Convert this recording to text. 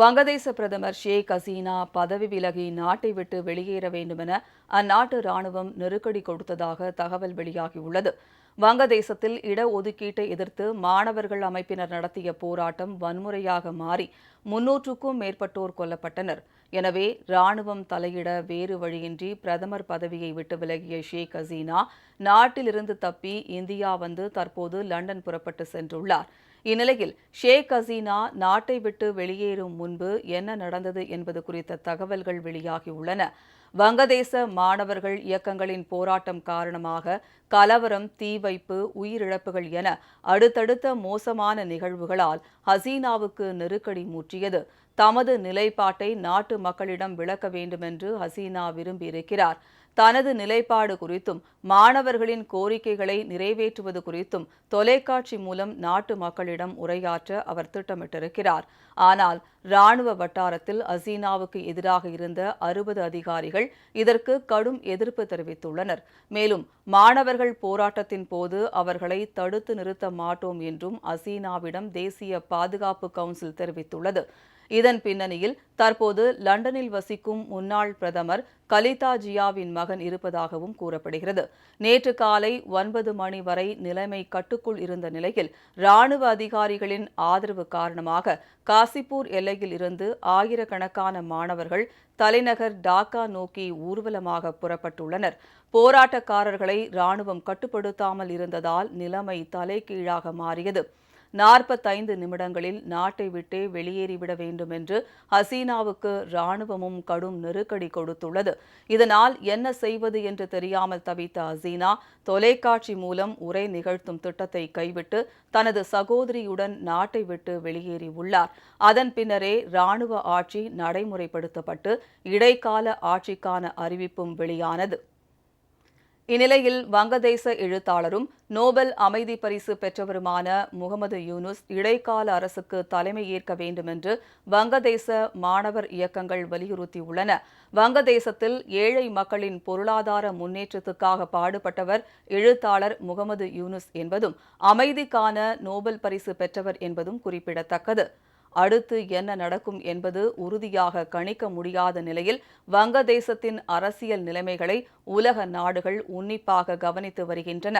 வங்கதேச பிரதமர் ஷேக் ஹசீனா பதவி விலகி நாட்டை விட்டு வெளியேற வேண்டுமென அந்நாட்டு ராணுவம் நெருக்கடி கொடுத்ததாக தகவல் வெளியாகியுள்ளது. வங்கதேசத்தில் இடஒதுக்கீட்டை எதிர்த்து மாணவர்கள் அமைப்பினர் நடத்திய போராட்டம் வன்முறையாக மாறி முன்னூற்றுக்கும் மேற்பட்டோர் கொல்லப்பட்டனர். எனவே ராணுவம் தலையிட வேறு வழியின்றி பிரதமர் பதவியை விட்டு விலகிய ஷேக் ஹசீனா நாட்டிலிருந்து தப்பி இந்தியா வந்து தற்போது லண்டன் புறப்பட்டு சென்றுள்ளார். இந்நிலையில் ஷேக் ஹசீனா நாட்டை விட்டு வெளியேறும் முன்பு என்ன நடந்தது என்பது குறித்த தகவல்கள் வெளியாகியுள்ளன. வங்கதேச மாணவர்கள் இயக்கங்களின் போராட்டம் காரணமாக கலவரம் தீ வைப்பு உயிரிழப்புகள் என அடுத்தடுத்த மோசமான நிகழ்வுகளால் ஹசீனாவுக்கு நெருக்கடி மூற்றியது தமது நிலைப்பாட்டை நாட்டு மக்களிடம் விளக்க வேண்டுமென்று ஹசீனா விரும்பியிருக்கிறார். தனது நிலைப்பாடு குறித்தும் மாணவர்களின் கோரிக்கைகளை நிறைவேற்றுவது குறித்தும் தொலைக்காட்சி மூலம் நாட்டு மக்களிடம் உரையாற்ற அவர் திட்டமிட்டிருக்கிறார். ஆனால் ராணுவ வட்டாரத்தில் அசீனாவுக்கு எதிராக இருந்த அறுபது அதிகாரிகள் இதற்கு கடும் எதிர்ப்பு தெரிவித்துள்ளனர். மேலும் மாணவர்கள் போராட்டத்தின் போது அவர்களை தடுத்து நிறுத்த மாட்டோம் என்றும் அசீனாவிடம் தேசிய பாதுகாப்பு கவுன்சில் தெரிவித்துள்ளது. இதன் பின்னணியில் தற்போது லண்டனில் வசிக்கும் முன்னாள் பிரதமர் கலிதா ஜியாவின் மகன் இருப்பதாகவும் கூறப்படுகிறது. நேற்று காலை ஒன்பது மணி வரை நிலைமை கட்டுக்குள் இருந்த நிலையில் ராணுவ அதிகாரிகளின் ஆதரவு காரணமாக காசிப்பூர் எல்லையில் இருந்து ஆயிரக்கணக்கான மாணவர்கள் தலைநகர் டாக்கா நோக்கி ஊர்வலமாக புறப்பட்டுள்ளனர். போராட்டக்காரர்களை ராணுவம் கட்டுப்படுத்தாமல் இருந்ததால் நிலைமை தலைகீழாக மாறியது. நாற்பத்தைந்து நிமிடங்களில் நாட்டை விட்டே வெளியேறிவிட வேண்டும் என்று ஹசீனாவுக்கு ராணுவமும் கடும் நெருக்கடி கொடுத்துள்ளது. இதனால் என்ன செய்வது என்று தெரியாமல் தவித்த ஹசீனா தொலைக்காட்சி மூலம் உரை நிகழ்த்தும் திட்டத்தை கைவிட்டு தனது சகோதரியுடன் நாட்டை விட்டு வெளியேறியுள்ளார் அதன் பின்னரே ராணுவ ஆட்சி நடைமுறைப்படுத்தப்பட்டு இடைக்கால ஆட்சிக்கான அறிவிப்பும் வெளியானது. இந்நிலையில் வங்கதேச எழுத்தாளரும் நோபல் அமைதி பரிசு பெற்றவருமான முகமது யூனுஸ் இடைக்கால அரசுக்கு தலைமை ஏற்க வேண்டுமென்று வங்கதேச மாணவர் இயக்கங்கள் வலியுறுத்தியுள்ளன. வங்கதேசத்தில் ஏழை மக்களின் பொருளாதார முன்னேற்றத்துக்காக பாடுபட்டவர் எழுத்தாளர் முகமது யூனுஸ் என்பதும் அமைதிக்கான நோபல் பரிசு பெற்றவர் என்பதும் குறிப்பிடத்தக்கது. அடுத்து என்ன நடக்கும் என்பது உறுதியாக கணிக்க முடியாத நிலையில் வங்கதேசத்தின் அரசியல் நிலைமைகளை உலக நாடுகள் உன்னிப்பாக கவனித்து வருகின்றன.